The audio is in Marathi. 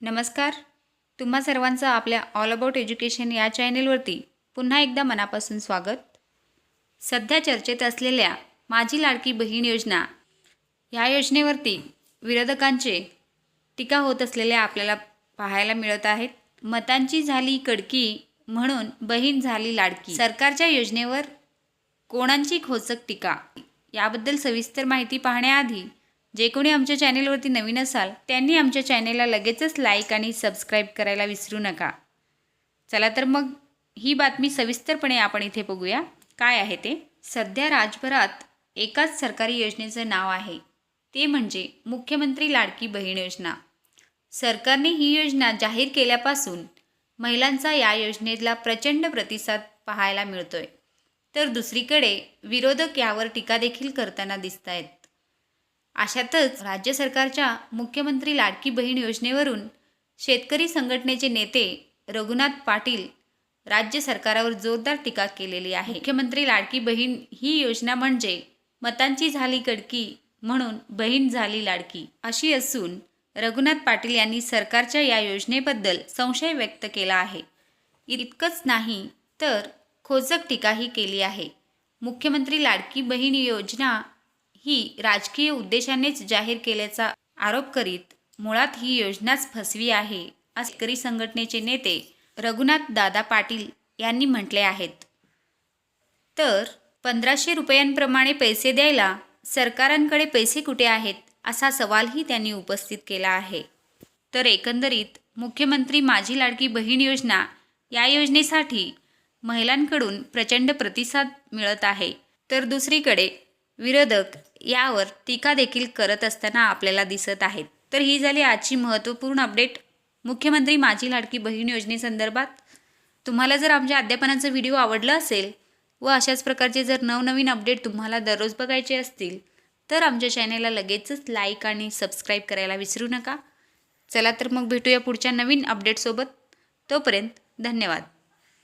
नमस्कार. तुम्हा सर्वांचं आपल्या ऑल अबाउट एज्युकेशन या चॅनेलवरती पुन्हा एकदा मनापासून स्वागत. सध्या चर्चेत असलेल्या माझी लाडकी बहीण योजना ह्या योजनेवरती विरोधकांचे टीका होत असलेल्या आपल्याला पाहायला मिळत आहेत. मतांची झाली कडकी म्हणून बहीण झाली लाडकी. सरकारच्या योजनेवर कोणांची खोचक टीका? याबद्दल सविस्तर माहिती पाहण्याआधी जे कोणी आमच्या चॅनेलवरती नवीन असाल त्यांनी आमच्या चॅनेलला लगेचच लाईक आणि सबस्क्राईब करायला विसरू नका. चला तर मग ही बातमी सविस्तरपणे आपण इथे बघूया. काय आहे ते? सध्या राजभरात एकाच सरकारी योजनेचं नाव आहे. ते म्हणजे मुख्यमंत्री लाडकी बहीण योजना. सरकारने ही योजना जाहीर केल्यापासून महिलांचा या योजनेला प्रचंड प्रतिसाद पाहायला मिळतोय. तर दुसरीकडे विरोधक यावर टीका देखील करताना दिसत आहेत अशातच राज्य सरकारच्या मुख्यमंत्री लाडकी बहीण योजनेवरून शेतकरी संघटनेचे नेते रघुनाथ पाटील राज्य सरकारावर जोरदार टीका केलेली आहे. मुख्यमंत्री लाडकी बहीण ही योजना म्हणजे मतांची झाली कडकी म्हणून बहीण झाली लाडकी अशी असून रघुनाथ पाटील यांनी सरकारच्या या योजनेबद्दल संशय व्यक्त केला आहे. इतकंच नाही तर खोचक टीकाही केली आहे. मुख्यमंत्री लाडकी बहीण योजना ही राजकीय उद्देशानेच जाहीर केल्याचा आरोप करीत मुळात ही योजनाच फसवी आहे असे शेतकरी संघटनेचे नेते रघुनाथ दादा पाटील यांनी म्हटले आहेत. तर पंधराशे रुपयांप्रमाणे पैसे द्यायला सरकारांकडे पैसे कुठे आहेत असा सवालही त्यांनी उपस्थित केला आहे. तर एकंदरीत मुख्यमंत्री माझी लाडकी बहीण योजना या योजनेसाठी महिलांकडून प्रचंड प्रतिसाद मिळत आहे. तर दुसरीकडे विरोधक यावर टीका देखील करत असताना आपल्याला दिसत आहेत. तर ही झाली आजची महत्त्वपूर्ण अपडेट. मुख्यमंत्री माझी लाडकी बहीण योजनेसंदर्भात. तुम्हाला जर आमच्या अध्यापनाचा व्हिडिओ आवडला असेल व अशाच प्रकारचे जर नवनवीन अपडेट तुम्हाला दररोज बघायचे असतील तर आमच्या चॅनेलला लगेचच लाईक आणि सबस्क्राईब करायला विसरू नका. चला तर मग भेटूया पुढच्या नवीन अपडेटसोबत. तोपर्यंत धन्यवाद.